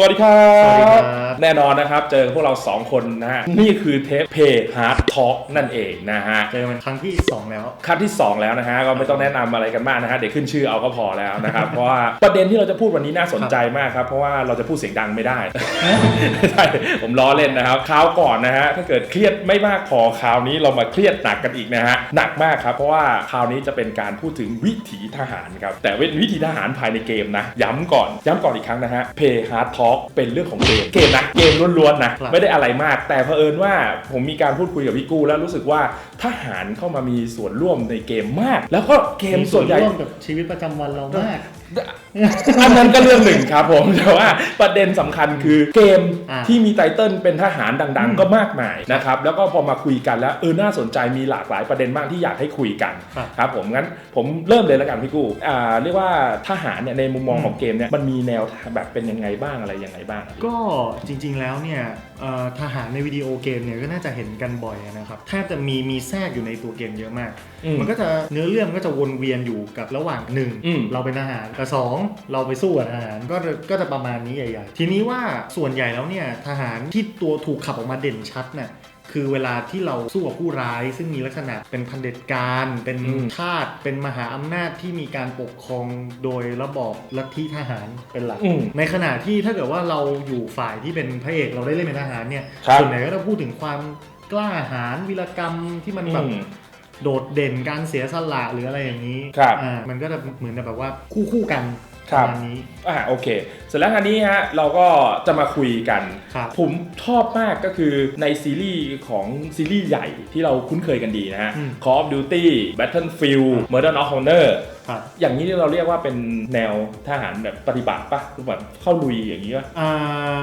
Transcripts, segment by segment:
วัสดีครับสวัสดีครับ แน่นอนนะครับ เจอพวกเรา 2 คนนะฮะ นี่คือเทปเพย์ฮาร์ดทอล์กนั่นเองนะฮะ เจอมันครั้งที่ 2 แล้วขั้นที่ 2 แล้วนะฮะ ก็ไม่ต้องแนะนำอะไรกันมากนะฮะ เดี๋ยวขึ้นชื่อเอาก็พอแล้วนะครับ เพราะว่าประเด็นที่เราจะพูดวันนี้น่าสนใจมากครับ เพราะว่าเราจะพูดเสียงดังไม่ได้ไม่ใช่ ผมล้อเล่นนะครับคราวก่อนนะฮะ ถ้าเกิดเครียดไม่มากพอคราวนี้เรามาเครียดหนักกันอีกนะฮะ หนักมากครับ เพราะว่าคราวนี้จะเป็นการพูดถึงวิถีทหารครับ แต่เป็นวิถีทหารภายในเกมนะ ย้ำก่อน ย้ำก่อนอีกครั้งนะฮะ Play Hard Talk เป็นเรื่องของเกมเกมนะเกมล้วนๆนะครับไม่ได้อะไรมาก แต่เผอิญว่าผมมีการพูดคุยกับพี่กู้แล้วรู้สึกว่าทหารเข้ามามีส่วนร่วมในเกมมาก แล้วก็เกมมีส่วนใหญ่ร่วมกับชีวิตประจำวันเรามาก อันนั้นก็เรื่องหนึ่งครับผม แต่ว่าประเด็นสำคัญคือเกมอ่าที่มีไตเติ้ลเป็นทหารดังอืมๆก็มากมายนะครับ แล้วก็พอมาคุยกันแล้วเออน่าสนใจมีหลากหลายประเด็นมากที่อยากให้คุยกันครับครับผมงั้นผมเริ่มเลยแล้วกันพี่กู้อ่าเรียกว่าทหารเนี่ยในมุมมองอืมของเกมเนี่ยมันมีแนวแบบเป็นยังไงบ้างอะไรยังไงบ้าง ก็จริง ๆแล้วเนี่ยเอ่อ ทหารในวิดีโอเกมเนี่ยก็น่าจะเห็นกันบ่อยนะครับแทบจะมีมีแทรกอยู่ในตัวเกมเยอะมากอืมมันก็จะเนื้อเรื่องมันก็จะวนเวียนอยู่กับระหว่างหนึ่งอืมเราเป็นทหารกับสองเราไปสู้กับทหารก็จะก็จะประมาณนี้ใหญ่ ๆ ทีนี้ว่าส่วนใหญ่แล้วเนี่ยทหารที่ตัวถูกขับออกมาเด่นชัดน่ะ คือเวลาที่เราสู้กับผู้ร้าย ซึ่งมีลักษณะเป็นพันเด็จการ เป็นอืมทาสเป็นมหาอำนาจที่มีการปกครองโดยระบอบลัทธิทหารเป็นหลักอืมในขณะที่ถ้าเกิดว่าเราอยู่ฝ่ายที่เป็นพระเอกเราได้เล่นเป็นทหารเนี่ยครับส่วนใหญ่ก็จะพูดถึงความกล้าหาญวิรกรรมที่มันแบบอืมโดดเด่นการเสียสละหรืออะไรอย่างนี้ครับอ่ามันก็จะเหมือนแบบว่าคู่คู่ๆกันคปรับระมาณนี้อ่าโอเค เสร็จแล้วคราวนี้ฮะเราก็จะมาคุยกัน ครับ ผมชอบมากก็คือในซีรีส์ของซีรีส์ใหญ่ที่เราคุ้นเคยกันดีนะฮะ อืม Call of Duty Battlefield Modern of Honor ครับ อย่างนี้เราเรียกว่าเป็นแนวทหารแบบปฏิบัติปะคือแบบเข้าลุยอย่างนี้ปะ อ่า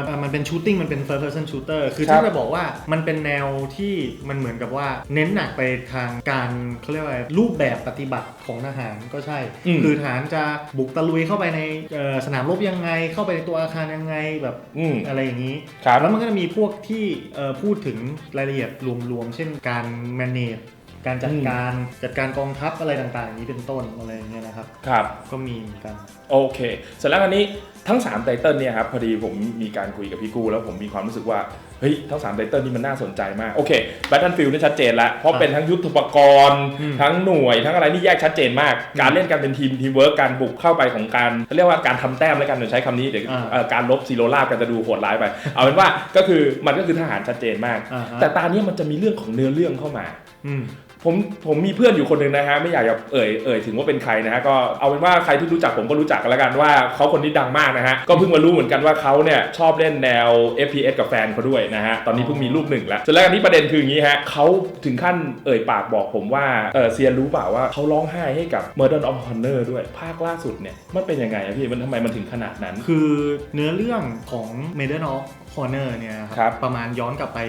อ่ามันเป็นชูตติ้งมันเป็น first person shooter คือครับ ถ้าจะบอกว่ามันเป็นแนวที่มันเหมือนกับว่าเน้นหนักไปทางการเขาเรียกว่าอะไรรูปแบบปฏิบัติของทหารก็ใช่ อืมคือทหารจะบุกตะลุยเข้าไปในเอ่อสนามรบยังไงเข้าไปในตัวอาคารยังไงแบบอืมอะไรอย่างนี้ ครับแล้วมันก็จะมีพวกที่เอ่อพูดถึงรายละเอียดรวมๆ เช่นการ manage การจัดการจัดการกองทัพอะไรต่างๆอย่างนี้เป็นต้นอะไรอย่างเงี้ยนะครับ ครับ ก็มีเหมือนกัน โอเค เสร็จแล้วอันนี้ทั้ง3ไตเติลเนี่ยครับพอดีผมมีการคุยกับพี่กู้แล้วผมมีความรู้สึกว่า เฮ้ยทั้ง3ไตเติลนี่มันน่าสนใจมาก โอเค Battlefield นี่ชัดเจนแล้ว เพราะเป็นทั้งยุทโธปกรณ์อืมทั้งหน่วย ทั้งอะไรนี่แยกชัดเจนมาก การเล่นกันเป็นทีมทีมเวิร์กการบุกเข้าไปของการเขาเรียกว่าการทำแต้มแล้วกันเดี๋ยวใช้คำนี้เดี๋ยวอ่าเอ่อการลบซีโรลาบกันจะดูโหดร้ายไป เอาเป็นว่าก็คือมันก็คือทหารชัดเจนมากอ่าฮะแต่ตาเนี้ยมันจะมีเรื่องของเนื้อเรื่องเข้ามาอืม ผมผมมีเพื่อนอยู่คนหนึ่งนะฮะไม่อยากจะเอ่ยเอ่ยถึงว่าเป็นใครนะฮะก็เอาเป็นว่าใครที่รู้จักผมก็รู้จักกันแล้วกันว่าเขาคนนี้ดังมากนะฮะก็เพิ่งมารู้เหมือนกันว่าเขาเนี่ยชอบเล่นแนว FPS กับแฟนเขาด้วยนะฮะตอนนี้เพิ่งมีลูกหนึ่งแล้วเสร็จแล้วอันนี้ประเด็นคืออย่างนี้ฮะเขาถึงขั้นเอ่ยปากบอกผมว่าเออเซียนรู้เปล่าว่าเขาร้องไห้ให้กับ Murder of Honor ด้วยภาคล่าสุดเนี่ยมันเป็นยังไงอะพี่มันทำไมมันถึงขนาดนั้น คือเนื้อเรื่องของ m a d e n of Honor เนี่ยครับประมาณย้อนกลับไป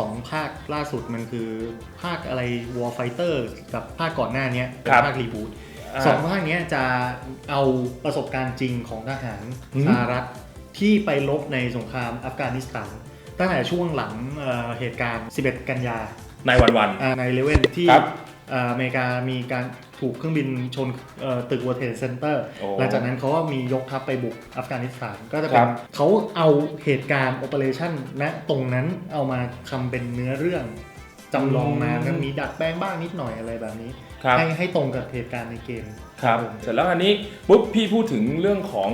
2ภาคล่าสุดมันคือภาคอะไร War Fighter กับภาคก่อนหน้าเนี้ยเป็นครับภาครีบูตอ่าสองภาคเนี้ยจะเอาประสบการณ์จริงของทหารอืมสหรัฐที่ไปรบในสงครามอัฟกานิสถาน ตั้งแต่ช่วงหลังเอ่อเหตุการณ์ 11 กันยาในวันวันอ่าในเลเว่นที่ครับเอ่ออเมริกามีการถูกเครื่องบินชนเอ่อตึก World Trade Center โอ้หลังจากนั้นเขาก็มียกทัพไปบุกอัฟกานิสถานก็จะเป็ครันบเขาเอาเหตุการณ์ operation ณตรงนั้นเอามาทำเป็นเนื้อเรื่องจำลองมาอืมก็มีดัดแปลงบ้างนิดหน่อยอะไรแบบนี้ครับให้ให้ตรงกับเหตุการณ์ในเกม ครับผมเสร็จแล้วอันนี้ปุ๊บพี่พูดถึงเรื่องของ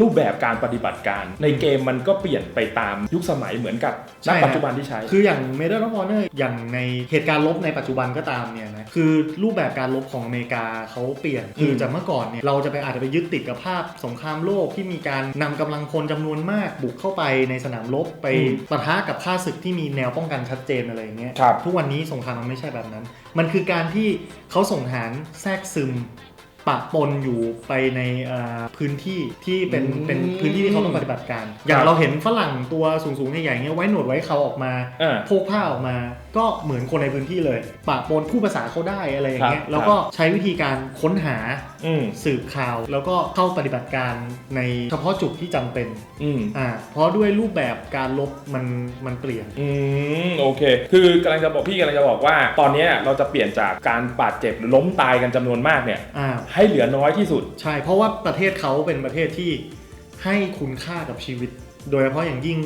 รูปแบบการปฏิบัติการ ในเกมมันก็เปลี่ยนไปตามยุคสมัยเหมือนกับณใช่ปัจจุบันที่ใช้ คืออย่าง Medal of Honor อย่างในเหตุการณ์ลบในปัจจุบันก็ตามเนี่ยนะคือรูปแบบการลบของอเมริกาเขาเปลี่ยน คืออืมจากเมื่อก่อนเนี่ยเราจะไปอาจจะไปยึดติดกับภาพสงครามโลกที่มีการนำกำลังพลจำนวนมากบุกเข้าไปในสนามรบไปปะทะกับข้าศึกที่มีแนวป้องกันชัดเจนอะไรอย่างเงี้ย ครับ ทุกวันนี้สงครามมันไม่ใช่แบบนั้น มันคือการที่เขาส่งทหารแทรกซึม ปะปนอยู่ไปในเอ่อพื้นที่ที่เป็นอืมเป็นพื้นที่ที่เขาต้องปฏิบัติการ อย่าคงรับเราเห็นฝรั่งตัวสูงๆใหญ่ๆเงี้ยไว้หนวดไว้เขาออกมาอ่าโพกผ้าออกมา ก็เหมือนคนในพื้นที่เลย ปะปนพูดภาษาเขาได้อะไรอย่างเงี้ยครับแล้วก็ใช้วิธีการค้นหาอืมสืบข่าว แล้วก็เข้าปฏิบัติการในเฉพาะจุดที่จำเป็นอืมอ่าเพราะด้วยรูปแบบการลบมันมันเปลี่ยนอืมโอเค คือกำลังจะบอกพี่กำลังจะบอกว่า ตอนเนี้ยเราจะเปลี่ยนจากการบาดเจ็บหรือล้มตายกันจำนวนมากเนี่ยอ่าให้เหลือน้อยที่สุด ใช่ เพราะว่าประเทศเขาเป็นประเทศที่ให้คุณค่ากับชีวิต โดยเฉพาะอย่างยิ่ง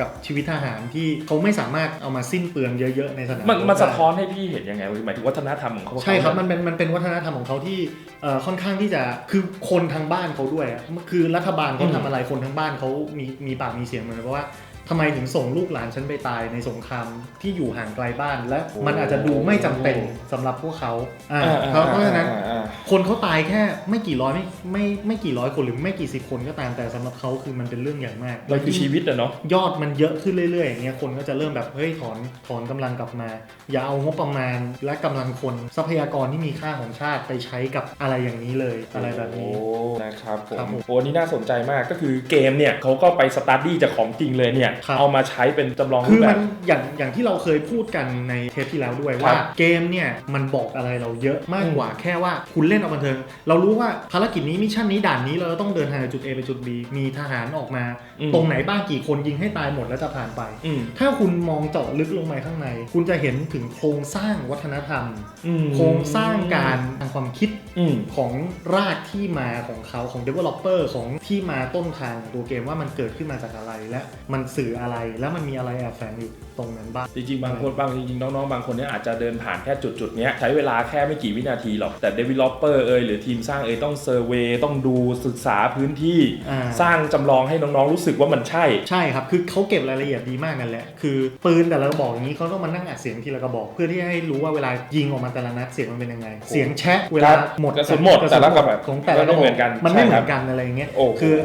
กับชีวิตทหารที่เขาไม่สามารถเอามาสิ้นเปลืองเยอะๆในสนามมันรบมันสะได้ท้อนให้พี่เห็นยังไงหมายถึงวัฒนธรรมของเขาใช่ครับมันเป็นมันเป็นวัฒนธรรมของเขาที่เอ่อค่อนข้างที่จะคือคนทางบ้านเขาด้วยอะคือรัฐบาลเขาทำอะไรคนทางบ้านเขามีมีปากมีเสียงเหมือนกันเพราะว่า ทำไมถึงส่งลูกหลานฉันไปตายในสงครามที่อยู่ห่างไกลบ้านและมันอาจจะดูไม่จำเป็นสำหรับพวกเขาอ่าอ่าเพราะเพราะฉะนั้นอ่าอ่า คนเขาตายแค่ไม่กี่ร้อยไม่ไม่ไม่กี่ร้อยคนหรือไม่กี่สิบคนก็ตามแต่สำหรับเขาคือมันเป็นเรื่องใหญ่มากมันคือชีวิตอะเนาะ ยอดมันเยอะขึ้นเรื่อยๆอย่างเงี้ยคนก็จะเริ่มแบบเฮ้ยถอนถอนกำลังกลับมา อย่าเอางบประมาณและกำลังคนทรัพยากรที่มีค่าของชาติไปใช้กับอะไรอย่างนี้เลยอะไรแบบนี้ โอ้นะครับผครับมผมโอ้อันนี้น่าสนใจมากก็คือเกมเนี่ยเขาก็ไปสตาร์ดี้จากของจริงเลยเนี่ยครับ เอามาใช้เป็นจำลองรูคือปแบมับ นอย่างอย่างที่เราเคยพูดกันในเทปที่แล้วด้วยคว่ารับเกมเนี่ยมันบอกอะไรเราเยอะมากอืมกว่าแค่ว่าคุณเล่นเอาบันเทิง เรารู้ว่าภารกิจนี้มิชชั่นนี้ด่านนี้เราต้องเดินทางจากจุด A ไปจุด B มีทหารออกมา อืม ตรงไหนบ้างกี่คนยิงให้ตายหมดแล้วจะผ่านไป อืมถ้าคุณมองเจาะลึกลงไปข้างใน คุณจะเห็นถึงโครงสร้างวัฒนธรรม อืมโครงสร้างการทางความคิด อืม ของรากที่มาของเขาของ developer ของที่มาต้นทางของตัวเกมว่ามันเกิดขึ้นมาจากอะไรและมันสื่ออะไร แล้วมันมีอะไรแอบแฝงอยู่ตรงนั้นบ้าง จริงๆ บางคนบางจริงๆ น้องๆ บางคนเนี่ยอาจจะเดินผ่านแค่จุดจุดๆ เนี้ยใช้เวลาแค่ไม่กี่วินาทีหรอก แต่ developer เอยหรือทีมสร้างเอยต้องเซอร์เวยต้องดูศึกษาพื้นที่ อ่า สร้างจำลองให้น้องๆ รู้สึกว่ามันใช่ ใช่ครับ คือเขาเก็บรายละเอียดดีมากนั่นแหละ คือปืนแต่ละกระบอกอย่างนี้เขาต้องมานั่งอัดเสียงทีละกระบอก เพื่อที่ให้รู้ว่าเวลายิงออกมาแต่ละนัดเสียงมันเป็นยังไง เสียงแชะเวลาหมดกระสุนหมดแต่ละกระบอกของแต่ละกระไม่บเหมืออกนกันมันไม่ใช่เหครัมืบอนกันอะไรอย่างเงี้ย โอ้โห คือ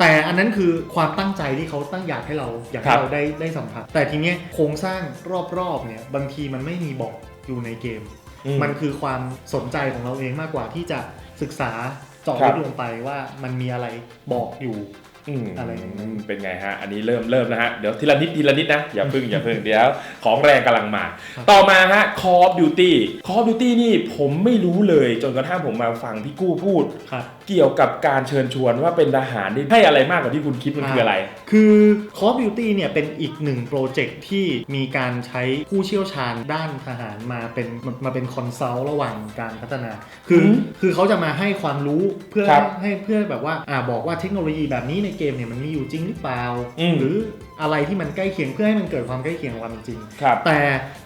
แต่อันนั้นคือความตั้งใจที่เขาตั้งอยากให้เราอยากครัให้บเราได้ได้สัมผัส แต่ทีเนี้ยโครงสร้างรอบๆเนี่ยบางทีมันไม่มีบอกอยู่ในเกมอืมมันคือความสนใจของเราเองมากกว่าที่จะศึกษาเจาะครัลึบกลงไปว่ามันมีอะไรบอกอยู่ อืมอะไรอย่างนั้นเป็นไงฮะ อันนี้เริ่มเริ่มแล้วฮะ เดี๋ยวทีละนิดทีละนิดนะ อย่าพึ่งอย่าพึ่งเดี๋ยว ของแรงกำลังมาครับต่อมาฮะ Call of Duty Call of Duty นี่ผมไม่รู้เลยจนกระทั่งผมมาฟังพี่กู้พูดครับเกี่ยวกับการเชิญชวนว่าเป็นทหารนี่ให้อะไรมากกว่าที่คุณคิดมันคืออะไร คือ Call of Duty เนี่ยเป็นอีกหนึ่งโปรเจกต์ที่มีการใช้ผู้เชี่ยวชาญด้านทหารมาเป็นมามาเป็นคอนซัลท์ระหว่างการพัฒนา คืออืมคือเขาจะมาให้ความรู้เพื่อครับให้เพื่อแบบว่าอ่าบอกว่าเทคโนโลยีแบบนี้ในเกมเนี่ยมันมีอยู่จริงหรือเปล่าอืมหรืออะไรที่มันใกล้เคียงเพื่อให้มันเกิดความใกล้เคียงกับความเป็นจริงครับแต่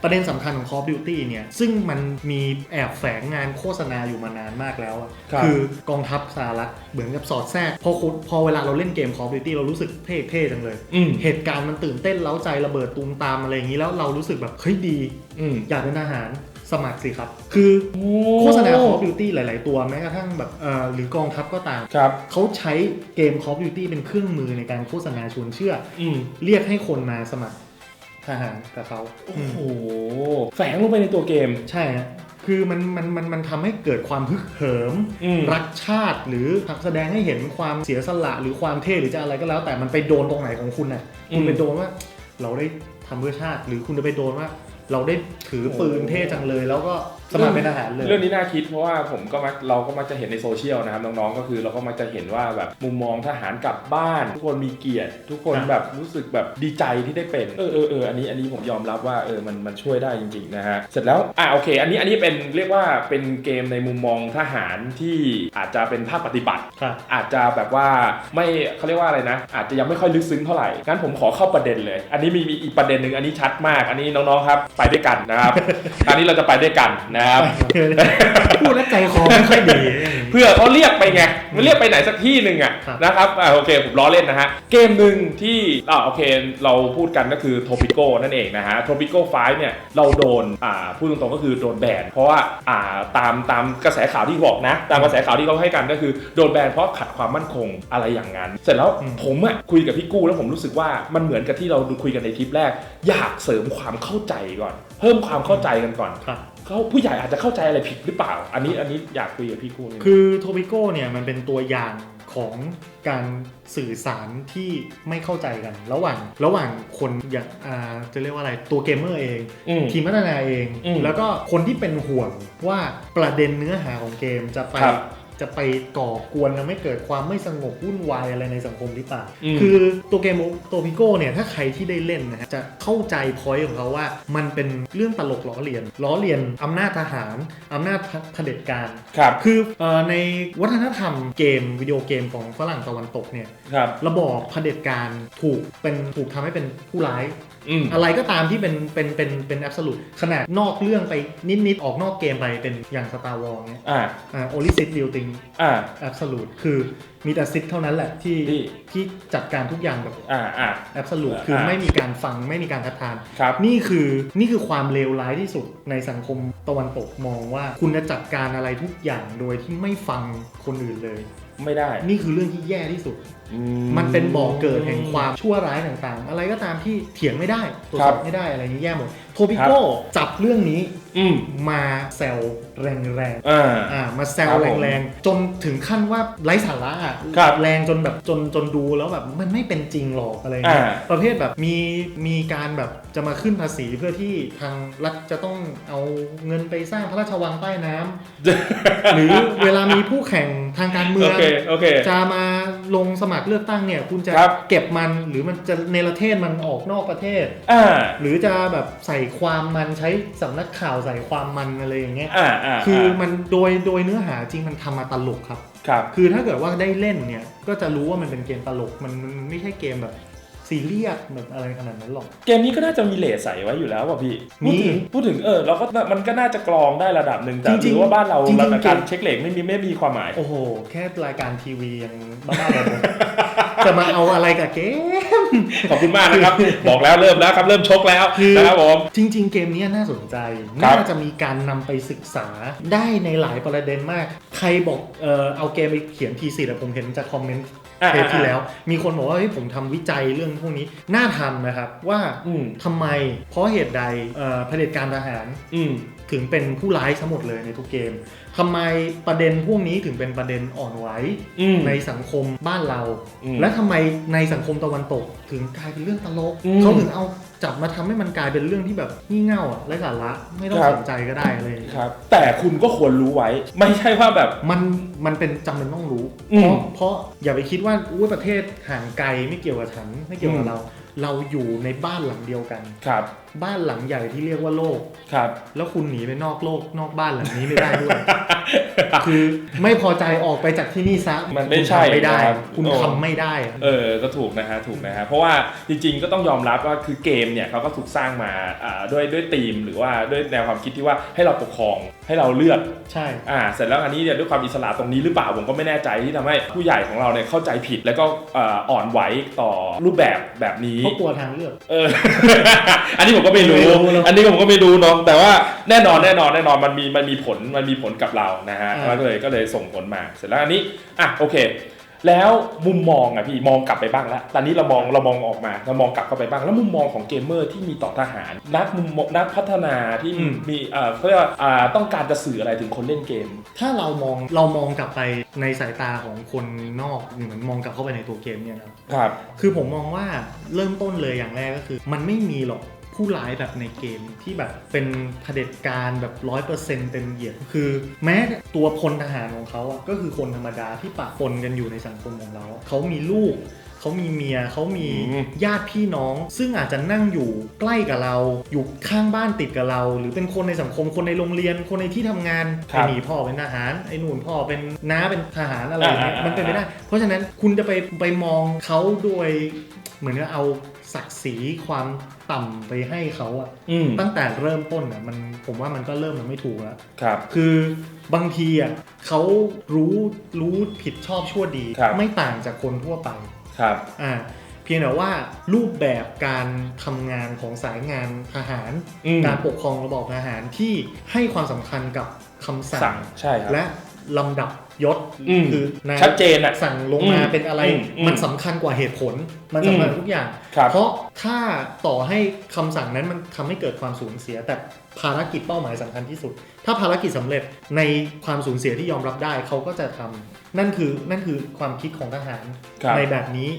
ประเด็นสำคัญของ Call of Duty เนี่ย ซึ่งมันมีแอบแฝงงานโฆษณาอยู่มานานมากแล้วอะครับอกองทัพสหรัฐเหมือนกับสอดแทรกพอคุณพอเวลาเราเล่นเกม Call of Duty เรารู้สึกเท่ๆจังเลยอืมเหตุการณ์มันตื่นเต้นเล้าใจระเบิดตูมตามอะไรอย่างนี้แล้วเรารู้สึกแบบเฮ้ยดีอืมอยากเป็นทหาร สมัครสิครับ คือโฆษณา Call of Duty หลาย ๆ ตัวแม้กระทั่งแบบเอ่อหรือกองทัพก็ตาม ครับ เขาใช้เกม Call of Duty เป็นเครื่องมือในการโฆษณาชวนเชื่ออืมเรียกให้คนมาสมัครทหารกับเขาโอ้โห แฝงลงไปในตัวเกม ใช่ฮะคือมันมันมันมันทำให้เกิดความฮึกเหิมอืมรักชาติหรือแสดงให้เห็นความเสียสละหรือความเท่หรือจะอะไรก็แล้ว แต่มันไปโดนตรงไหนของคุณน่ะคุณอืมไปโดนว่า เราได้ทำเพื่อชาติ หรือคุณจะไปโดนว่า เราได้ถือปืนเท่จังเลยแล้วก็ สมัครเป็นทหารเลย เรื่องนี้น่าคิดเพราะว่าผมก็มักเราก็มักจะเห็นในโซเชียลนะครับน้องๆก็คือเราก็มักจะเห็นว่าแบบมุมมองทหารกลับบ้าน ทุกคนมีเกียรติ ทุกคนครับแบบรู้สึกแบบดีใจที่ได้เป็นเออเออเอออันนี้อันนี้ผมยอมรับว่าเออมันมันช่วยได้จริงๆนะฮะเสร็จแล้วอะโอเค อันนี้อันนี้เป็นเรียกว่าเป็นเกมในมุมมองทหารที่อาจจะเป็นภาคปฏิบัติ ครับ อาจจะแบบว่าไม่เขาเรียกว่าอะไรนะ อาจจะยังไม่ค่อยลึกซึ้งเท่าไหร่งั้นผมขอเข้าประเด็นเลย อันนี้มีมีอีกประเด็นหนึ่งอันนี้ชัดมาก อันนี้น้องๆครับ ไปด้วยกันนะครับ อันนี้เราจะไปด้วยกันนะครับ พูดแล้วใจคอไม่ค่อยดีเพื่อเขาเรียกไปไงมันเรียกไปไหนสักที่หนึ่งอะครับนะครับอ่าโอเคผมล้อเล่นนะฮะ เกมหนึ่งที่อ่าโอเคเราพูดกันก็คือ Tropico นั่นเองนะฮะ Tropico 5เนี่ยเราโดนอ่าพูดตรงๆก็คือโดนแบนเพราะว่าอ่าตามตามกระแสข่าวที่บอกนะ ตามกระแสข่าวที่เขาให้กันก็คือโดนแบนเพราะขัดความมั่นคงอะไรอย่างนั้น เสร็จแล้วอืมผมอะคุยกับพี่กู้แล้วผมรู้สึกว่ามันเหมือนกับที่เราดูคุยกันในคลิปแรก อยากเสริมความเข้าใจก่อน เพิ่มความเข้าใจกันก่อนครับ เขาผู้ใหญ่อาจจะเข้าใจอะไรผิดหรือเปล่า อันนี้อันนี้อยากคุยกับพี่กู้นิดนึงคือโทบิโก้เนี่ยมันเป็นตัวอย่างของการสื่อสารที่ไม่เข้าใจกัน ระหว่างระหว่างคนอย่างอ่าจะเรียกว่าอะไรตัวเกมเมอร์เอง อืม ทีมพัฒนาเอง อืมแล้วก็คนที่เป็นห่วงว่าประเด็นเนื้อหาของเกมจะไปครับ จะไปก่อกวนทำให้เกิดความไม่สงบวุ่นวายอะไรในสังคมหรือเปล่า อืม คือตัวเกมโตพิโก้เนี่ยถ้าใครที่ได้เล่นนะฮะจะเข้าใจพอยต์ของเขาว่ามันเป็นเรื่องตลกล้อเลียนล้อเลียนอำนาจทหารอำนาจเผด็จการ ครับ คือเอ่อในวัฒนธรรมเกมวิดีโอเกมของฝรั่งตะวันตกเนี่ยครับ ระบอบเผด็จการถูกเป็นถูกทำให้เป็นผู้ร้าย อืมอะไรก็ตามที่เป็นเป็นเป็นเป็นแอบสูตขนาดนอกเรื่องไปนิดๆออกนอกเกมไปเป็นอย่างสตาร์วอลเนี่ยอ่าอ่าโอลิซิตดิวติงอ่าแอบสูตคือมีแต่ซิตเท่านั้นแหละที่ที่ที่จัดการทุกอย่างแบบอ่าอ่าแอบสูตอ่าคือไม่มีการฟังไม่มีการทัดทานครับนี่คือนี่คือความเลวร้ายที่สุดในสังคมตะวันตกมองว่า คุณจะจัดการอะไรทุกอย่างโดยที่ไม่ฟังคนอื่นเลย ไม่ได้ นี่คือเรื่องที่แย่ที่สุดอื มันเป็นบ่อกเกิดแห่งความชั่วร้ายต่างๆ อะไรก็ตามที่เถียงไม่ได้ตรวจสอบไม่ได้อะไรนี้แย่หมดโทปิโก้จับเรื่องนี้อืมมาแซวแรงอ่าๆอ่ามาแซวครับผมแรงๆ จนถึงขั้นว่าไร้สาระอะครับแรงจนแบบจนจนดูแล้วแบบมันไม่เป็นจริงหรอกอะไรเงี้ยอ่าประเภทแบบมีมีการแบบจะมาขึ้นภาษีเพื่อที่ทางรัฐจะต้องเอาเงินไปสร้างพระราชวังใต้น้ำหรือเวลามีผู้แข่งทางการเมืโอองเคโอเคจะมาลงสมัครเลือกตั้งเนี่ย คุณจะครับเก็บมันหรือมันจะเนรเทศมันออกนอกประเทศ อ่าหรือจะแบบใส่ความมันใช้สำนักข่าวใส่ความมันอะไรอย่างเงี้ยอ่าอ่าคือมันโดยโดยเนื้อหาจริงมันทำมาตลกครับ ครับ คือถ้าเกิดว่าได้เล่นเนี่ยก็จะรู้ว่ามันเป็นเกมตลกมันมันไม่ใช่เกมแบบ ซีเรียสแบบอะไรขนาดนั้นหรอก เกมนี้ก็น่าจะมีเลทใส่ไว้อยู่แล้วป่ะพี่มีพูดถึงพูดถึงเออเราก็มันก็น่าจะกรองได้ระดับหนึ่งแต่จริงๆถือว่าบ้านเราจริงๆระดับการเช็คเลทไม่มีไม่มีความหมาย โอ้โห แค่รายการทีวียังบ้าๆบอๆจะมาเอาอะไรกับเกม ขอบคุณมากนะครับ บอกแล้วเริ่มแล้วครับเริ่มชกแล้วคือนะครับผมจริง ๆ เกมนี้น่าสนใจครับน่าจะมีการนำไปศึกษาได้ในหลายประเด็นมาก ใครบอกเออเอาเกมไปเขียนทีสิแต่ผมเห็นจากคอมเมนต์อ่า เทปที่แล้ว มีคนบอกว่าเฮ้ยผมทำวิจัยเรื่องพวกนี้น่าทำนะครับว่าอืมทำไมเพราะเหตุใดเอ่อเผด็จการทหารอืมถึงเป็นผู้ร้ายทั้งหมดเลยในทุกเกมทำไมประเด็นพวกนี้ถึงเป็นประเด็นอ่อนไหวอืมในสังคมบ้านเราอืมและทำไมในสังคมตะวันตกถึงกลายเป็นเรื่องตลกอืมเขาถึงเอา จับมาทำให้มันกลายเป็นเรื่องที่แบบงี่เง่าอะไร้สาระไม่ต้องครับสนใจก็ได้อะไรอย่างเลยครับ แต่คุณก็ควรรู้ไว้ ไม่ใช่ว่าแบบมันมันเป็นจำเป็นต้องรู้อืเพมราะเพราะอย่าไปคิดว่าอุ้ยประเทศห่างไกลไม่เกี่ยวกับฉันไม่เกี่ยวกัอืบมเรา เราอยู่ในบ้านหลังเดียวกันครับ บ้านหลังใหญ่ที่เรียกว่าโลกครับ แล้วคุณหนีไปนอกโลกนอกบ้านหลังนี้ไม่ได้ด้วย คือไม่พอใจออกไปจากที่นี่ซะมันไม่ใช่คุณทำไม่ได้นะครับคุณโอ้ ทำไม่ได้อะเออ ก็ถูกนะฮะ ถูกนะฮะ เพราะว่าจริงๆ ก็ต้องยอมรับว่าคือเกมเนี่ยเขาก็ถูกสร้างมาอ่าด้วยด้วยธีมหรือว่าด้วยแนวความคิดที่ว่าให้เราปกครอง ให้เราเลือกใช่ อ่าเสร็จแล้วอันนี้เนี่ยด้วยความอิสระตรงนี้หรือเปล่าผมก็ไม่แน่ใจที่ทำให้ผู้ใหญ่ของเราเนี่ยเข้าใจผิดแล้วก็เอ่ออ่อนไหวต่อรูปแบบแบบนี้เขากลัวทางเลือก เออ อันนี้ผมก็ไม่รู้ ไม่รู้หรอกอันนี้ผมก็ไม่รู้เนาะ แต่ว่าแน่นอนแน่นอนแน่นอนมันมีมันมีผลมันมีผลกับเรานะฮะอ่าก็เลยก็เลยส่งผลมา เสร็จแล้วอันนี้ อะโอเค แล้วมุมมองอะพี่มองกลับไปบ้างแล้วตอนนี้เรามองเรามองออกมาเรามองกลับเข้าไปบ้าง แล้วมุมมองของเกมเมอร์ที่มีต่อทหาร นักมุมมองนักพัฒนาที่อืม มีเอ่อเขาเรียกว่าอ่าต้องการจะสื่ออะไรถึงคนเล่นเกม ถ้าเรามองเรามองกลับไปในสายตาของคนนอกเหมือนมองกลับเข้าไปในตัวเกมเนี่ยนะครับ ครับ คือผมมองว่าเริ่มต้นเลยอย่างแรกก็คือ มันไม่มีหรอก ผู้ร้ายแบบในเกมที่แบบเป็นเผด็จการแบบร้อยเปอร์เซ็นต์เต็มเหยียดคือ แม้ตัวพลทหารของเขาอะก็คือคนธรรมดาที่ปะปนกันอยู่ในสังคมของเรา เขามีลูกเขามีเมียเขามีอืมญาติพี่น้อง ซึ่งอาจจะนั่งอยู่ใกล้กับเรา อยู่ข้างบ้านติดกับเรา หรือเป็นคนในสังคมคนในโรงเรียนคนในที่ทำงานครับไอ้นี่พ่อเป็นทหารไอ้นู่นพ่อเป็นน้าเป็นทหารอะไรอย่างเงี้ยอ่าๆๆมันเป็นไปได้ เพราะฉะนั้นคุณจะไปไปมองเขาโดยเหมือนกับเอาศักดิ์ศรีความ ต่ำไปให้เขาอะอืมตั้งแต่เริ่มต้นอะมันผมว่ามันก็เริ่มมันไม่ถูกแล้วครับ คือบางทีอะเขารู้รู้ผิดชอบชั่วดีครับไม่ต่างจากคนทั่วไปครับอ่าเพียงแต่ว่ารูปแบบการทำงานของสายงานทหารอืมการปกครองระบอบทหารที่ให้ความสำคัญกับคำสั่สั่งงใช่ครับและลำดับ ยศอืมคือนายชัดเจนอะสั่งลงมาอืมเป็นอะไร อืมอืมมันสำคัญกว่าเหตุผล มันสำคัญกว่าทุกอย่าง ครับ เพราะถ้าต่อให้คำสั่งนั้นมันทำให้เกิดความสูญเสีย แต่ภารกิจเป้าหมายสำคัญที่สุด ถ้าภารกิจสำเร็จในความสูญเสียที่ยอมรับได้เขาก็จะทำนั่นคือนั่นคือความคิดของทหาร ครับ ในแบบนี้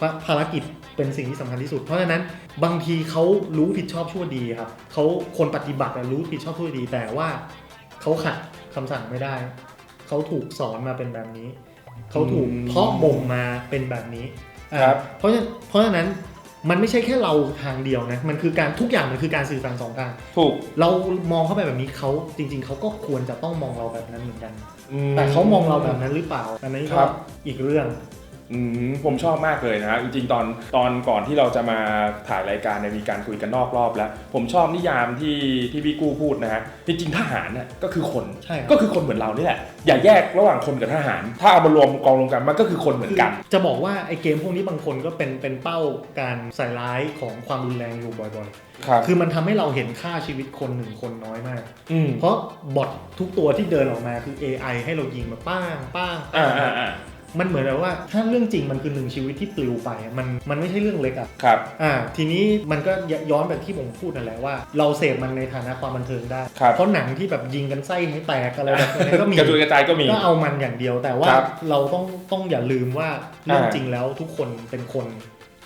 ภาภารกิจเป็นสิ่งที่สำคัญที่สุด เพราะฉะนั้นบางทีเขารู้ผิดชอบชั่วดีครับเขาคนปฏิบัติอะรู้ผิดชอบชั่วดี แต่ว่าเขาขัดคำสั่งไม่ได้ เขาถูกสอนมาเป็นแบบนี้ เขาถูกอืมเพาะบ่มมาเป็นแบบนี้อ่าครับเพราะฉะนั้นเพราะฉะนั้นมันไม่ใช่แค่เราทางเดียวนะ มันคือการทุกอย่างมันคือการสื่อสารสองทาง ถูก เรามองเข้าไปแบบนี้เขาจริง ๆเขาก็ควรจะต้องมองเราแบบนั้นเหมือนกันอืแต่เขามองเราแบบนั้นหรือเปล่าอันนั้นคก็รับอีกเรื่อง อืมผมชอบมากเลยนะฮะจริงๆตอนตอนก่อนที่เราจะมาถ่ายรายการเนี่ยมีการคุยกันนอกรอบแล้ว ผมชอบนิยามที่ที่พี่กู้พูดนะฮะจริงๆทหารน่ะก็คือคนใช่ครับ ก็คือคนเหมือนเรานี่แหละอย่าแยกระหว่างคนกับทหาร ถ้าเอามารวมกองรวมกันมันก็คือคนเหมือนกันคือจะบอกว่าไอ้เกมพวกนี้บางคนก็เป็นเป็นเป้าการใส่ร้ายของความรุนแรงอยู่บ่อยครับ ๆ คือมันทำให้เราเห็นค่าชีวิตคนหนึ่งคนน้อยมาก อืมเพราะบอททุกตัวที่เดินออกมาคือ AI ให้เรายิงแบบป้างป้างอ่าอ่าอ่า มันเหมือนแบบว่าถ้าเรื่องจริงมันคือหนึ่งชีวิตที่ปลิวไปอะมันมันไม่ใช่เรื่องเล็กอะครับ อ่า ทีนี้มันก็ย้อนไปที่ผมพูดนั่นแหละว่า เราเสพมันในฐานะความบันเทิงได้ ครับ เพราะหนังที่แบบยิงกันไส้ให้แตกอะไรแบบนี้ก็มีกระจุยกระจายก็มี ก็เอามันอย่างเดียวแต่ว่าครับเราต้องต้องอย่าลืมว่าเรื่องอ่า จริงแล้วทุกคนเป็นคน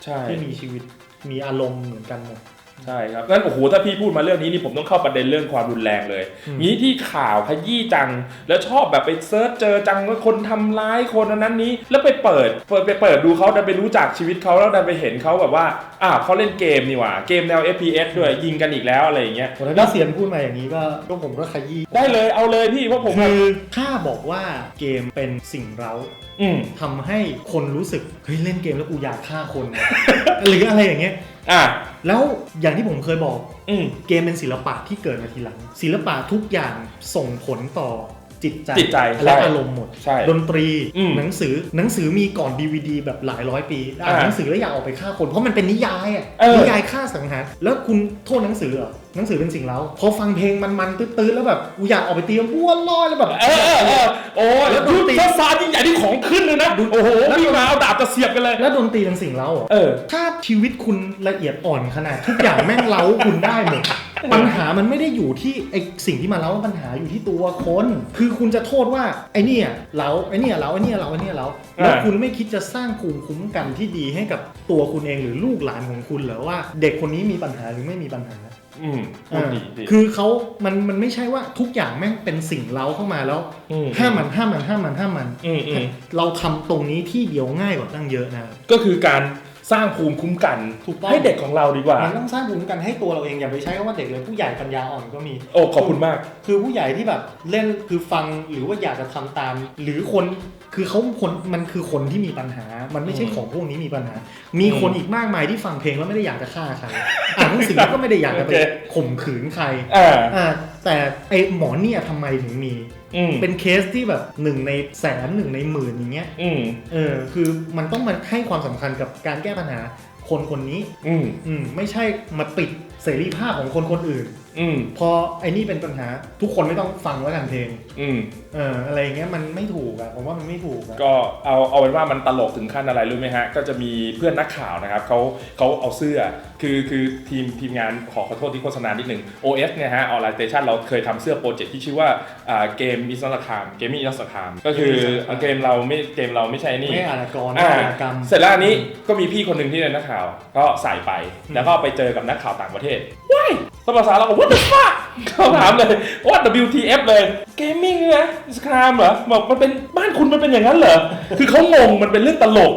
ใช่ ที่มีชีวิตมีอารมณ์เหมือนกันหมด ใช่ครับงั้นโอ้โหถ้าพี่พูดมาเรื่องนี้นี่ผมต้องเข้าประเด็นเรื่องความรุนแรงเลยอืมนี้ที่ข่าวขยี้จัง แล้วชอบแบบไปเซิร์ชเจอจังว่าคนทำร้ายคนอันนั้นนี้ แล้วไปเปิดเปิดไปเปิดดูเขาดันไปรู้จักชีวิตเขาแล้วดันไปเห็นเขาแบบว่าอ่าเขาเล่นเกมนี่หว่าเกมแนว FPS ด้วยยิงกันอีกแล้วอะไรอย่างเงี้ยแต่ถ้าเสียนพูดมาอย่างนี้ก็ก็ผมก็ขยี้ได้เลยเอาเลยพี่เพราะผมคือถ้าบอกว่าเกมเป็นสิ่งเร้าอืมทำให้คนรู้สึกเฮ้ยเล่นเกมแล้วกูอยากฆ่าคนว่ะหรืออะไรอย่างเงี้ยอะแล้วอย่างที่ผมเคยบอก อืม เกมเป็นศิลปะที่เกิดมาทีหลัง ศิลปะทุกอย่างส่งผลต่อจิตใจจิตใจและใช่อารมณ์หมด ใช่ดนตรีอืมหนังสือหนังสือมีก่อน DVD แบบหลายร้อยปีอ่านอ่าหนังสือแล้วอยากออกไปฆ่าคนเพราะมันเป็นนิยายอะเออ นิยายฆ่าสังหารแล้วคุณโทษหนังสือเหรอ หนังสือเป็นสิ่งเล้าพอฟังเพลงมันๆตื้อๆแล้วแบบกูอยากออกไปตีมันบ้วนลอยแล้วแบบ เออเออเออโอ้ยแล้แล้ววดนตรีถ้าซายิ่งใหญ่ที่ของขึ้นเลยนะ โอ้โหวิ่งมาเอาดาบจะเสียบกันเลย แล้วดนตรีเป็นสิ่งเล้าเหรอเออ ถ้าชีวิตคุณละเอียดอ่อนขนาดทุกอย่างแม่งเล้าคุณได้หมดปัญหามันไม่ได้อยู่ที่ไอสิ่งที่มาเล้าปัญหาอยู่ที่ตัวคน คือคุณจะโทษว่าไอเนี่ยเล้าไอเนี่ยเล้าไอเนี่ยเล้าไอเนี่ยเล้าแล้วอ่าคุณไม่คิดจะสร้างภูมิคุ้มกันที่ดีให้กับตัวคุณเองหรือลูกหลานของคุณเหรอว่า เด็กคนนี้มีปัญหาหรือไม่มีปัญหา อืมพูดดีดี คือเขามันมันไม่ใช่ว่าทุกอย่างแม่งเป็นสิ่งเล้าเข้ามาแล้วมห้ามมันห้ามมันห้ามมันห้ามมันอืมอืม เราทำตรงนี้ที่เดียวง่ายกว่าตั้งเยอะนะก็คือการ สร้างภูมิคุ้มกันถูกต้อง ให้เด็กของเราดีกว่า มันต้องสร้างภูมิคุ้มกันให้ตัวเราเองอย่าไปใช้คำว่าเด็กเลยผู้ใหญ่ปัญญาอ่อนก็มี โอ้ขอบคุณมาก คือผู้ใหญ่ที่แบบเล่นคือฟังหรือว่าอยากจะทำตาม หรือคนคือเขาคนมันคือคนที่มีปัญหา มันไม่ใช่อืมของพวกนี้มีปัญหา มีอืมคนอีกมากมายที่ฟังเพลงแล้วไม่ได้อยากจะฆ่าใครอ่านหนังสือก็ไม่ได้อยากจะไปโอเค ข่มขืนใครอ่า อ่าแต่ไอหมอเนี่ยทำไมถึงมี อืมเป็นเคสที่แบบหนึ่งในแสนหนึ่งในหมื่นอย่างเงี้ยอืมเออคือมันต้องมาให้ความสำคัญกับการแก้ปัญหาคนคนนี้ อืม อืมไม่ใช่มาปิดเสรีภาพของคนคนอื่น อืมพอไอ้นี่เป็นปัญหาทุกคนไม่ต้องฟังแล้วกันเพลงอืมเอออะไรอย่างเงี้ยมันไม่ถูกอะผมว่ามันไม่ถูกอะก็เอาเอาเป็นว่ามันตลกถึงขั้นอะไรรู้ไหมฮะ ก็จะมีเพื่อนนักข่าวนะครับเขาเขาเอาเสื้อคือคือทีมทีมงานขอขอโทษที่โฆษณานิดหนึ่ง OS เนี่ยฮะออนไลน์สเตชันเราเคยทำเสื้อโปรเจกต์ที่ชื่อว่าอ่าเกมมิสนาคามเกมมิ่งอิสคามก็คือเกมเราไม่เกมเราไม่ใช่นี่ ไม่อาณากรอ่าอาณากรรม เสร็จแล้วอันนี้ก็มีพี่คนหนึ่งที่เป็นนักข่าวก็ใส่ไปอืมแล้วก็ไปเจอกับนักข่าวต่างประเทศว้าย ภาษาเราก็ what the fuck เขาถามเลย what WTF เลย gaming นะสครามเหรอบอกมันเป็นบ้านคุณมันเป็นอย่างนั้นเหรอ คือเขางงมันเป็นเรื่องตลก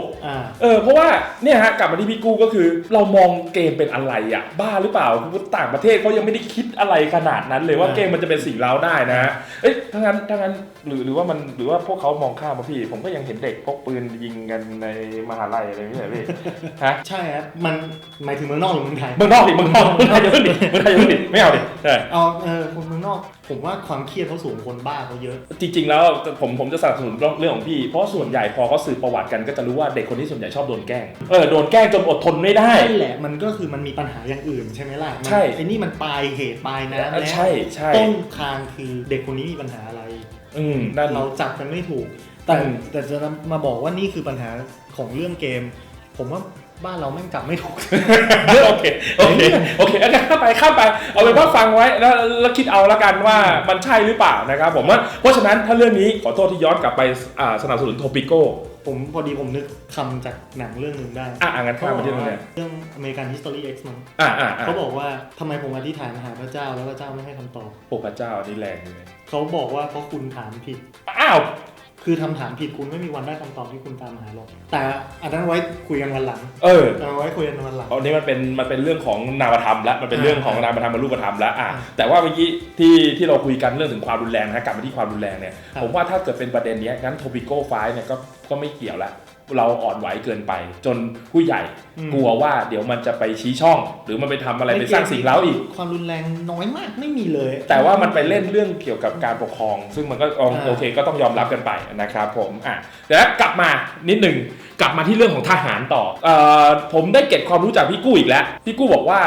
เออเพราะว่าเนี่ยฮะกลับมาที่พี่กู้ก็คือ เรามองเกมเป็นอะไรอะบ้าหรือเปล่าคือต่างประเทศเขายังไม่ได้คิดอะไรขนาดนั้นเลยว่าอ่าเกมมันจะเป็นสิ่งเล้าได้นะฮะเอ้ยถ้างั้นถ้างั้นหรือหรือว่ามันหรือว่าพวกเขามองข้ามมาพี่ ผมก็ยังเห็นเด็กพกปืนยิงกันในมหาลัยอะไรไม่ใช่พี่ฮะใช่ฮะมันหมายถึงเมืองนอกหรือเมืองไทยเมืองนอกดิเมืองนอกเมืองไทยอย่าเพิ่งดิเมืองไทยอย่าเพิ่งดิไม่เอาดิใช่เอาเออคนเมืองนอก ผมว่าความเครียดเขาสูงคนบ้าเขาเยอะ จริง ๆ แล้วผมผมจะสนับสนุนเรื่องของพี่ เพราะส่วนใหญ่พอเขาสืบประวัติกันก็จะรู้ว่าเด็กคนที่ส่วนใหญ่ชอบโดนแกล้งเออโดนแกล้งจนอดทนไม่ได้ นั่นแหละมันก็คือมันมีปัญหาอย่างอื่นใช่ไหมล่ะมันใช่ ไอ้นี่มันปลายเหตุปลายน้ำแล้วใช่ใช่ต้นทางคือเด็กคนนี้มีปัญหาอะไร อืมนั่น เราจับกันไม่ถูก แต่อืม แต่จะมาบอกว่านี่คือปัญหาของเรื่องเกม ผมว่าบ้านเราแม่งจับไม่ถูก โอเคโอเคโอเคเอาข้ามไปข้ามไปเอาเป็นว่าฟังไว้แล้วแล้วคิดเอาละกันว่ามันใช่หรือเปล่านะครับผมว่าเพราะฉะนั้นถ้าเรื่องนี้ขอโทษที่ย้อนกลับไปอ่าสนับสนุนโทปิโก้ ผมพอดีผมนึกคำจากหนังเรื่องหนึ่งได้อะอะงั้นข้ามไปที่ตรงเนี้ยเรื่อง American History X มั้งอะอะอะเขาบอกว่าทำไมผมอธิษฐานหาพระเจ้าแล้วพระเจ้าไม่ให้คำตอบ โอ้พระเจ้านี่แรงเลยเขาบอกว่าเพราะคุณถามผิด อ้าว คือทำถามผิดคุณไม่มีวันได้คำตอบที่คุณตามหาหรอก แต่อันนั้นไว้คุยกันวันหลังเออ เอาไว้คุยกันวันหลัง อันนี้มันเป็นมันเป็นเรื่องของนามธรรมแล้วมันเป็นเรื่องของนามธรรมมารูปธรรมแล้วอะอ่าแต่ว่าเมื่อกี้ที่ที่เราคุยกันเรื่องถึงความรุนแรงนะกลับมาที่ความรุนแรงเนี่ยครับผมว่าถ้าเกิดเป็นประเด็นเนี้ยงั้นโทปิโก้ไฟเนี่ยก็ก็ไม่เกี่ยวละ เราอ่อนไหวเกินไป จนผู้ใหญ่อืมกลัวว่าเดี๋ยวมันจะไปชี้ช่อง หรือมันไปทำอะไรไปสร้างสิ่งเล้าอีก ความรุนแรงน้อยมากไม่มีเลย แต่ว่ามันไปเล่นเรื่องเกี่ยวกับการปกครอง ซึ่งมันก็อ๋ออ่าโอเคก็ต้องยอมรับกันไปนะครับผมอะแต่ว่ากลับมานิดหนึ่งกลับมาที่เรื่องของทหารต่อเอ่อผมได้เก็บความรู้จากพี่กู้อีกแล้วพี่กู้บอกว่า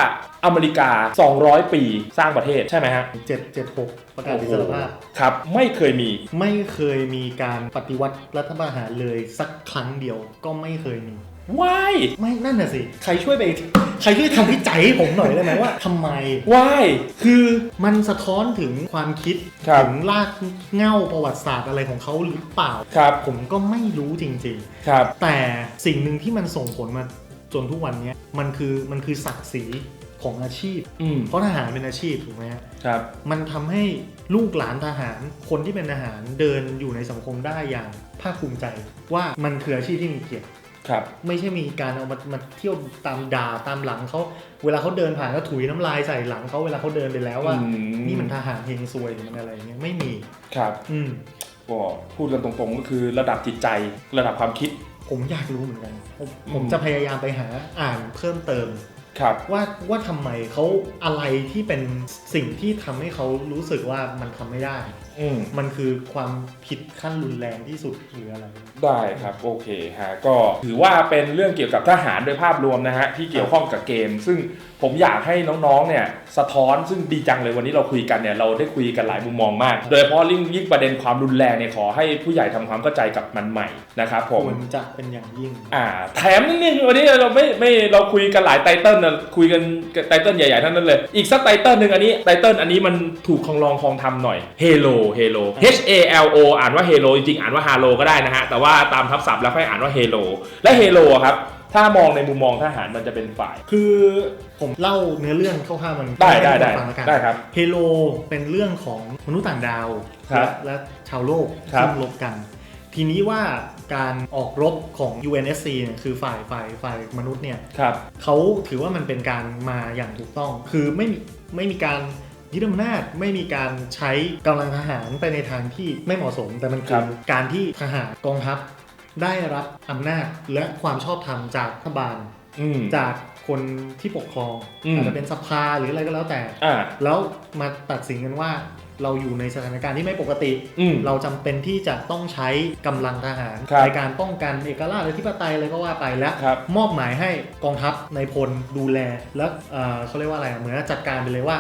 อเมริกา 200 ปีสร้างประเทศใช่ไหมฮะเจ็ดเจ็ดหก ประกาศอิสรภาพ ครับ ไม่เคยมี ไม่เคยมีการปฏิวัติรัฐประหารเลยสักครั้งเดียวก็ไม่เคยมี ว้ายไม่นั่นน่ะสิ ใครช่วยไป ใครช่วยทำวิจัยให้ผมหน่อยได้ไหมว่าทำไม ว้ายคือ มันสะท้อนถึงความคิด ครับ ถึงรากเหง้าประวัติศาสตร์อะไรของเขาหรือเปล่า ครับ ผมก็ไม่รู้จริงครับๆแต่สิ่งหนึ่งที่มันส่งผลมาจนทุกวันเนี้ยมันคือมันคือศักดิ์ศรี ของอาชีพ อืมเพราะทหารเป็นอาชีพถูกไหมฮะ ครับ มันทำให้ลูกหลานทหารคนที่เป็นทหารเดินอยู่ในสังคมได้อย่างภาคภูมิใจ ว่ามันคืออาชีพที่มีเกียรติ ครับ ไม่ใช่มีการเอามามาเที่ยวตามด่าตามหลังเขาเวลาเขาเดินผ่านก็ถุยน้ำลายใส่หลังเขาเวลาเขาเดินไปแล้วว่า อืม นี่มันทหารเฮงซวยหรือมันอะไรอย่างเงี้ยไม่มี ครับ อืม ก็พูดกันตรงๆ ก็คือระดับจิตใจระดับความคิด ผมอยากรู้เหมือนกัน ผมอืมผมจะพยายามไปหาอ่านเพิ่มเติมครับ ว่าว่าทำไมเขาอะไรที่เป็นสิ่งที่ทำให้เขารู้สึกว่ามันทำไม่ได้ อืมมันคือความผิดขั้นรุนแรงที่สุดหรืออะไร ได้ครับโอเคฮะก็ถือว่าเป็นเรื่องเกี่ยวกับทหารโดยภาพรวมนะฮะที่เกี่ยวข้องกับเกม ซึ่งผมอยากให้น้องๆเนี่ยสะท้อนซึ่งดีจังเลยวันนี้เราคุยกันเนี่ยเราได้คุยกันหลายมุมมองมาก โดยเฉพาะยิ่งยิ่งประเด็นความรุนแรงเนี่ยขอให้ผู้ใหญ่ทำความเข้าใจกับมันใหม่นะครับผมควรจะเป็นอย่างยิ่ง อ่า แถมนิดนึงวันนี้เราไม่ไม่เราคุยกันหลายไตเติ้ลนะคุยกันไตเติ้ลใหญ่ๆทั้งนั้นเลย อีกสักไตเติ้ลหนึ่งอันนี้ไตเติ้ลอันนี้มันถูกคลองลองคลองทำหน่อย Halo Halo H A L O อ่านว่า Halo จริงๆ อ่านว่า Halo ก็ได้นะฮะ แต่ว่าตามทับศัพท์แล้วค่อยอ่านว่า Halo และ Halo อะครับ ถ้ามองในมุมมองทหารมันจะเป็นฝ่าย คือผมเล่าเนื้อเรื่องคร่าวๆมันได้ได้ได้ให้ฟังแล้วกัน ได้ครับ เฮโลเป็นเรื่องของมนุษย์ต่างดาวครับและและชาวโลกครับ ซึ่งรบกัน ทีนี้ว่าการออกรบของ UNSC เนี่ยคือฝ่ายฝ่ายฝ่ายมนุษย์เนี่ยครับ เขาถือว่ามันเป็นการมาอย่างถูกต้อง คือไม่มีไม่มีการ ยึดอำนาจไม่มีการใช้กำลังทหารไปในทางที่ไม่เหมาะสม แต่มันคคืรัอบ การที่ทหารกองทัพได้รับอำนาจและความชอบธรรมจากรัฐบาล อืม จากคนที่ปกครองอืม อาจจะเป็นสภาหรืออะไรก็แล้วแต่ อ่า แล้วมาตัดสินกันว่าเราอยู่ในสถานการณ์ที่ไม่ปกติ อืม เราจำเป็นที่จะต้องใช้กำลังทหารครับในการป้องกันเอกราชและธิปไตยอะไรก็ว่าไปและครับมอบหมายให้กองทัพในพลดูแล แล้วเอ่อเขาเรียกว่าอะไรอะเหมือนจัดการไปเลยว่า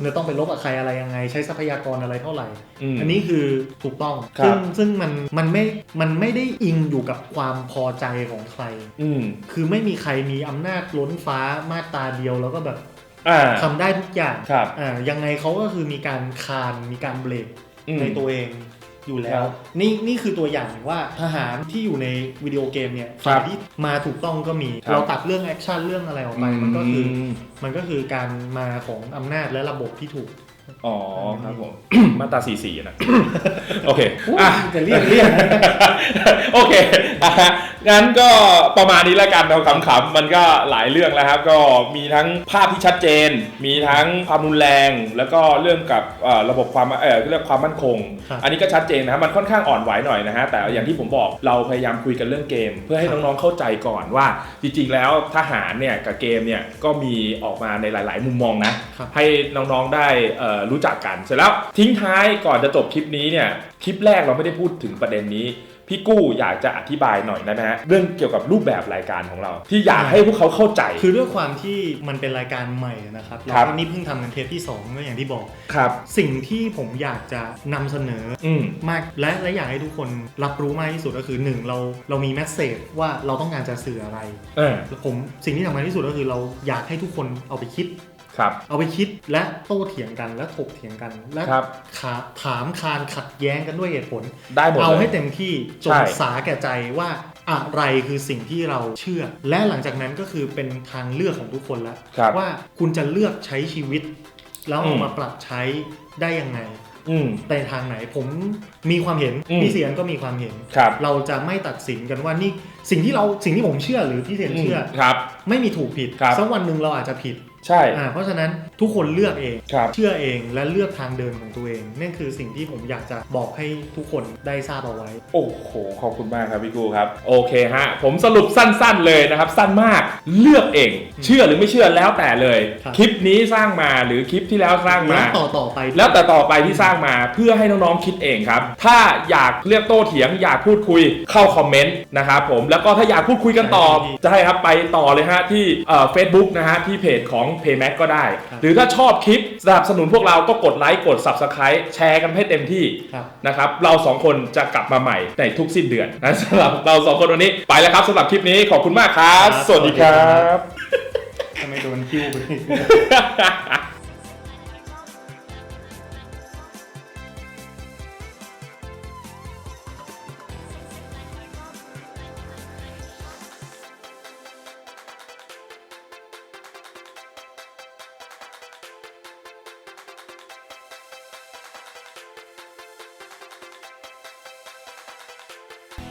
คุณจะต้องไปรบกับใครอะไรยังไง ใช้ทรัพยากรอะไรเท่าไหร่อืมอันนี้คือถูกต้องครับ ซึ่งซึ่งมันมันไม่มันไม่ได้อิงอยู่กับความพอใจของใคร อืมคือไม่มีใครมีอำนาจล้นฟ้ามาตราเดียวแล้วก็แบบอ่า ทำได้ทุกอย่างครับ อ่ายังไงเขาก็คือมีการคานมีการเบรกอืม ในตัวเอง อยู่แล้ควรับนี่นี่คือตัวอย่างว่าทหารที่อยู่ในวิดีโอเกมเนี่ยครับฝ่ายที่มาถูกต้องก็มีครับเราตัดเรื่องแอคชั่นเรื่องอะไรออกไปมันก็คืออมมันก็คือการมาของอำนาจและระบบที่ถูก อ๋อครับผม มาตราสี่สี่นะโอเคอะจะเรียกเรียกนะโอเคอะงั้นก็ประมาณนี้แล้วกันเราขำๆมันก็หลายเรื่องแล้วครับ ก็มีทั้งภาพที่ชัดเจน มีทั้งความรุนแรง แล้วก็เรื่องกับเอ่อระบบความเออเรื่องความมั่นคงครับอันนี้ก็ชัดเจนนะครับมันค่อนข้างอ่อนไหวหน่อยนะฮะแต่อย่างที่ผมบอกเราพยายามคุยกันเรื่องเกม เพื่อให้น้องๆเข้าใจก่อนว่า จริงๆ แล้วทหารเนี่ยกับเกมเนี่ยก็มีออกมาในหลาย ๆ มุมมองนะครับให้น้องๆได้เอ่อรู้จักกันเสร็จแล้วทิ้งท้ายก่อนจะจบคลิปนี้เนี่ยคลิปแรกเราไม่ได้พูดถึงประเด็นนี้ พี่กู้อยากจะอธิบายหน่อยได้ไหมฮะเรื่องเกี่ยวกับรูปแบบรายการของเรา ที่อยากให้พวกเขาเข้าใจ คือด้วยความที่มันเป็นรายการใหม่นะครับครัเราบก็นี่เพิ่งทำกันเทปที่2ก็อย่างที่บอก ครับสิ่งที่ผมอยากจะนำเสนอ อืม มากและและอยากให้ทุกคนรับรู้มากที่สุดก็คือหนึ่งเราเรามีแมสเซจว่าเราต้องการจะสื่ออะไรเออ ผมสิ่งที่สำคัญที่สุดก็คือเราอยากให้ทุกคนเอาไปคิด ครับเอาไปคิดและโต้เถียงกันและถกเถียงกันและครับขาถามคานขัดแย้งกันด้วยเหตุผล ได้หมดเอาเลให้ย เต็มที่จใช่นสาแก่ใจว่าอะไรคือสิ่งที่เราเชื่อ และหลังจากนั้นก็คือเป็นทางเลือกของทุกคนแล้ว ครับ ว่าคุณจะเลือกใช้ชีวิต แล้วอืเอามมาปรับใช้ได้ยังไงอืม ในทางไหนผมมีความเห็นอืม พี่เสียนก็มีความเห็น ครับ เราจะไม่ตัดสินกันว่านี่ สิ่งที่เราสิ่งที่ผมเชื่อหรือพี่เสียนเชื่ออครับ ไม่มีถูกผิดครับสักวันหนึ่งเราอาจจะผิดใช่อ่าเพราะฉะนั้นทุกคนเลือกเองครับเชื่อเองและเลือกทางเดินของตัวเองนั่นคือสิ่งที่ผมอยากจะบอกให้ทุกคนได้ทราบเอาไว้ โอ้โหขอบคุณมากครับพี่กูครับ โอเคฮะ ผมสรุปสั้นๆเลยนะครับ สั้นมากเลือกเอง เชื่อหรือไม่เชื่อแล้วแต่เลยครับคลิปนี้สร้างมาหรือคลิปที่แล้วสร้างมาแล้วต่อต่อไป แล้วแต่ต่อไปที่สร้างมาเพื่อให้น้องๆคิดเองครับ ถ้าอยากเรียกโต้เถียงอยากพูดคุยเข้าคอมเมนต์นะครับผมแล้วก็ถ้าอยากพูดคุยกันต่อจะให้ครับไปต่อเลยฮะที่เฟซบุ๊กนะฮะที่เพจของ Paymac ก็ได้ หรือถ้าชอบคลิปสนับสนุนพวกเราก็กดไลค์กด Subscribe แชร์กันให้เต็มที่ครับนะครับเราสองคนจะกลับมาใหม่ในทุกสิ้นเดือนนะสำหรับเราสองคนวันนี้ไปแล้วครับสำหรับคลิปนี้ขอบคุณมากครับครับสวัสดีครับทำไมโดนคิวไป